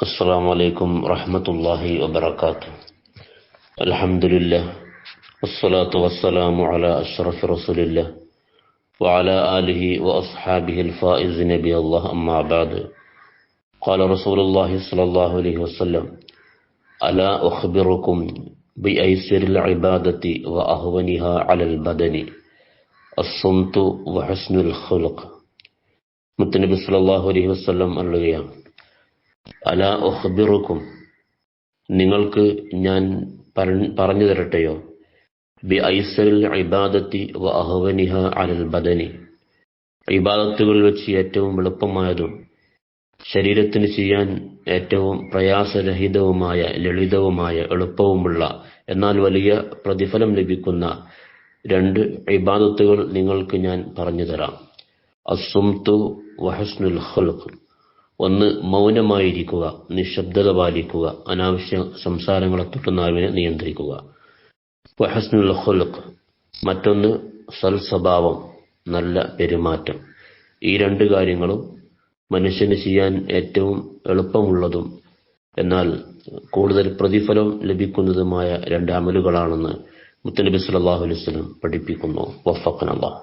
السلام عليكم ورحمة الله وبركاته الحمد لله والصلاة والسلام على أشرف رسول الله وعلى آله وأصحابه الفائز نبي الله أما بعد قال رسول الله صلى الله عليه وسلم ألا أخبركم بأيسر العبادة وأهونها على البدن الصمت وحسن الخلق മുത്തനബി സല്ലല്ലാഹു അലൈഹി വസല്ലം പറയുകയാണ് അല ഒഹബിറുക്കും നിങ്ങൾക്ക് ഞാൻ പറഞ്ഞു തരട്ടെയോ? ബി ഐസറിൽ ഇബാദത്തി വ അഹവനിഹ അലൽ ബദനി. ഇബാദത്തുകൾ വെച്ച് ഏറ്റവും എളുപ്പമായതും ശരീരത്തിന് ചെയ്യാൻ ഏറ്റവും പ്രയാസരഹിതവുമായ ലളിതവുമായ എളുപ്പവുമുള്ള എന്നാൽ വലിയ പ്രതിഫലം ലഭിക്കുന്ന രണ്ട് ഇബാദത്തുകൾ നിങ്ങൾക്ക് ഞാൻ പറഞ്ഞു തരാം. അസുംതു വഹസ്നുൽ ഖൽഖ്. ഒന്ന് മൗനമായിരിക്കുക നിശബ്ദത പാലിക്കുക അനാവശ്യ സംസാരങ്ങളെ തൊട്ടുന്നാവിനെ നിയന്ത്രിക്കുക. മറ്റൊന്ന് സൽ സ്വഭാവം നല്ല പെരുമാറ്റം. ഈ രണ്ട് കാര്യങ്ങളും മനുഷ്യന് ചെയ്യാൻ ഏറ്റവും എളുപ്പമുള്ളതും എന്നാൽ കൂടുതൽ പ്രതിഫലം ലഭിക്കുന്നതുമായ രണ്ട് അമലുകളാണെന്ന് മുത്തനബി സല്ലല്ലാഹു അലൈഹി പഠിപ്പിക്കുന്നു. വഫഖന അല്ലാഹ്